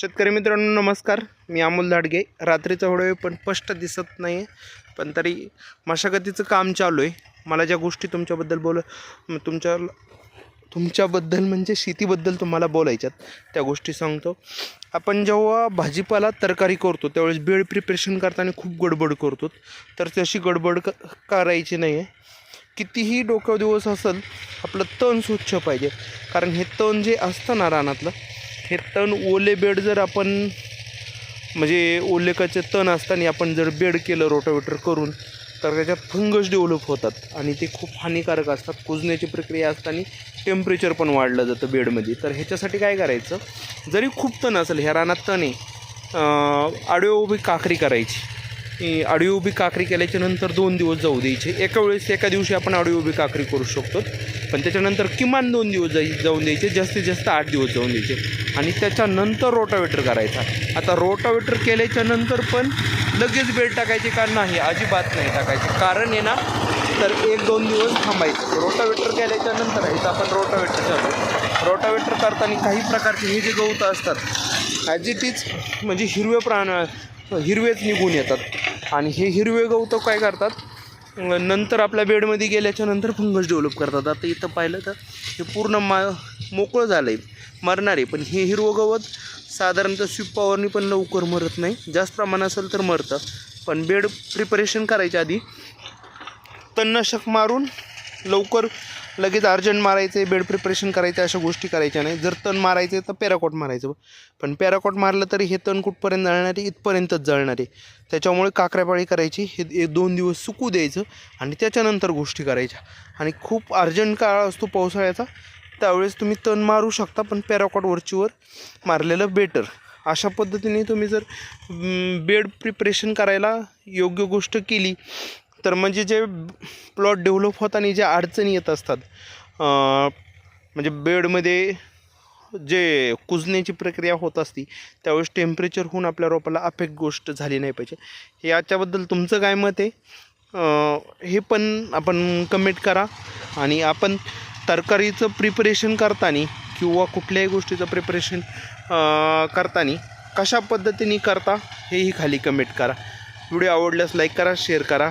शेतकरी मित्रांनो नमस्कार. मी अमोल दाडगे रात्रीचा व्हिडिओ पण स्पष्ट दिसत नाही आहे पण तरी मशागतीचं काम चालू आहे. मला ज्या गोष्टी तुमच्याबद्दल बोल तुमच्या तुमच्याबद्दल म्हणजे शेतीबद्दल तुम्हाला बोलायच्यात त्या गोष्टी सांगतो. आपण जेव्हा भाजीपाला तरकारी करतो त्यावेळेस बेड प्रिपरेशन करताना खूप गडबड करतो. तर तशी गडबड क करायची नाही आहे कितीही डोकं दिवस असेल आपलं तण स्वच्छ पाहिजे. कारण हे तण जे असतं ना रानातलं हे तण ओले बेड जर आपण म्हणजे ओलेकाचे तण असताना आपण जर बेड केलं रोटावेटर करून तर त्याच्यात फंगस डेव्हलप होतात आणि ते खूप हानिकारक असतात. कुजण्याची प्रक्रिया असताना टेम्परेचर पण वाढलं जातं बेडमध्ये. तर ह्याच्यासाठी काय करायचं? जरी खूप तण असेल ह्या रानात तण आहे आडवे उभी काकरी करायची. आडवी उभी काकरी केल्याच्यानंतर दोन दिवस जाऊ द्यायचे. एका वेळेस एका दिवशी आपण आडवी उभी काकरी करू शकतो. पण त्याच्यानंतर किमान दोन दिवस जाई जाऊन द्यायचे. जास्तीत जास्त आठ दिवस जाऊन द्यायचे. आणि त्याच्यानंतर रोटावेटर करायचा. आता रोटावेटर केल्याच्यानंतर पण लगेच बेड टाकायचे का? नाही अजिबात नाही टाकायचे. कारण आहे ना तर एक दोन दिवस थांबायचं. रोटावेटर केल्याच्यानंतर आहे तर आपण रोटावेटर चालू. रोटावेटर करताना काही प्रकारचे हे जे गवत असतात ॲज इट इज म्हणजे हिरवे प्राण हिरवेच निघून येतात. आणि हे हिरवे गवत काय करतात? नंतर आपल्या बेडमध्ये गेल्याच्यानंतर फंगस डेव्हलप करतात. आता इथं पाहिलं तर हे पूर्ण मा मोकळं झालं आहे मरणार आहे. पण हे हिरवं गवत साधारणतः स्वीप पॉवरनी पण लवकर मरत नाही. जास्त प्रमाण असेल तर मरतं. पण बेड प्रिपरेशन करायच्या आधी तणनाशक मारून लवकर लगेच अर्जंट मारायचे बेड प्रिपरेशन करायचे अशा गोष्टी करायच्या नाही. जर तण मारायचे तर पॅराकॉट मारायचं. पण पॅराकॉट मारलं तरी हे तण कुठपर्यंत जळणार आहे? इथपर्यंतच जळणार आहे. त्याच्यामुळे काकऱ्यापाळी करायची. हे एक दोन दिवस सुकू द्यायचं आणि त्याच्यानंतर गोष्टी करायच्या. आणि खूप अर्जंट काळ असतो पावसाळ्याचा. त्यावेळेस तुम्ही तण मारू शकता पण पॅराकॉट वरचीवर मारलेलं बेटर अशा पद्धतीने तुम्ही जर बेड प्रिपरेशन करायला योग्य गोष्ट केली तर म्हणजे जे प्लॉट डेव्हलप होताना ज्या अडचणी येत असतात म्हणजे बेडमध्ये जे कुजण्याची प्रक्रिया होत असती त्यावेळेस टेम्परेचर होऊन आपल्या रोपाला अफेक्ट गोष्ट झाली नाही पाहिजे. हे याच्याबद्दल तुमचं काय मत आहे? हे पण आपण कमेंट करा आणि आपण तरकारीचं प्रिपरेशन करताना किंवा कुठल्याही गोष्टीचं प्रिपरेशन करताना कशा पद्धतीने करता हेही खाली कमेंट करा. व्हिडिओ आवडल्यास लाईक करा शेअर करा.